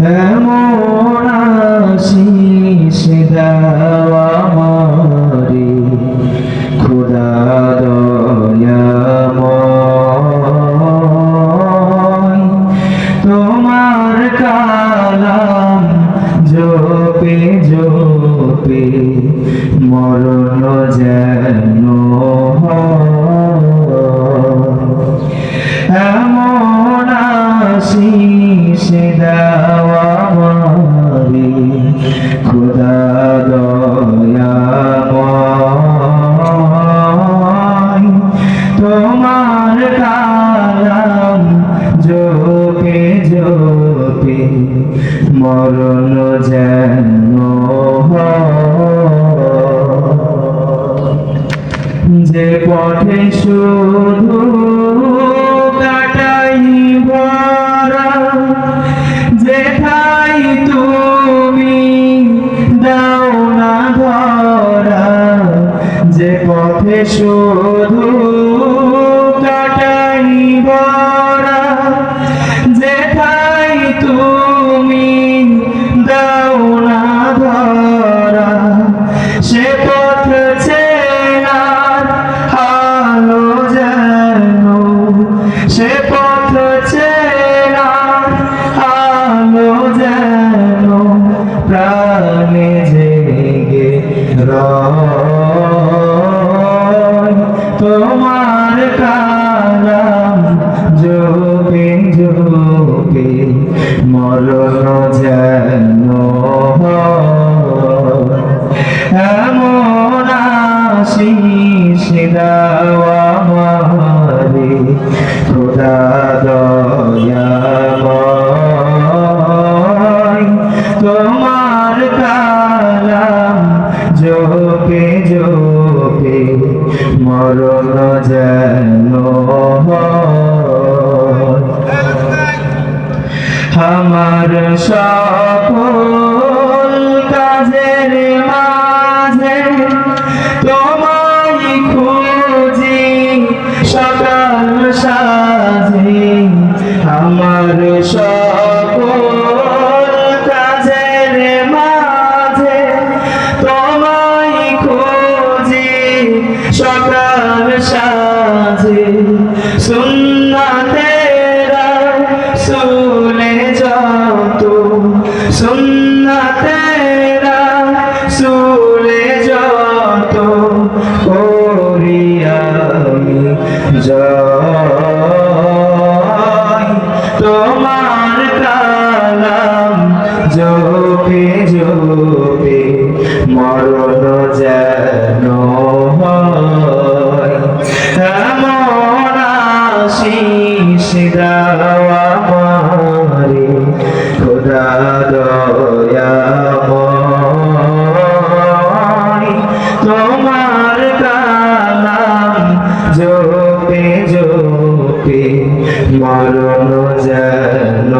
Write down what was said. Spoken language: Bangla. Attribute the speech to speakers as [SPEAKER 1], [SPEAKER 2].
[SPEAKER 1] এমন আশিস দেওয়া মারে খোদা দয়াময় তোমার কালাম জপে জপে, মরণ যেন। এমন আশিস দেওয়া খোদা তোমার কালাম জোপে জোপে মরণ যেন। যে পথে শুধু কাটাই ভরা যেথাই যে পথে শুধু কাটাই ভরা যেথাই তুমি দাও না ধরা, সে পথ চেনার আলো যেন, সে পথ চেনার আলো যেন, প্রাণে জেগে রয়। তোমার কালাম যোগে যোগে মরণ যেন। এমন আশিস দেওয়া জোপে মরণ যেন। আমার সকল কাজের মাঝে তোমায় খুঁজি সকাল সাজে সুন্নাতেরা সুলে যত করি আমি জয়। তোমার কালাম জোপে জোপে, মরণ যেন হয়। এমন আশিস দেওয়া জোপে জোপে মরণ যেন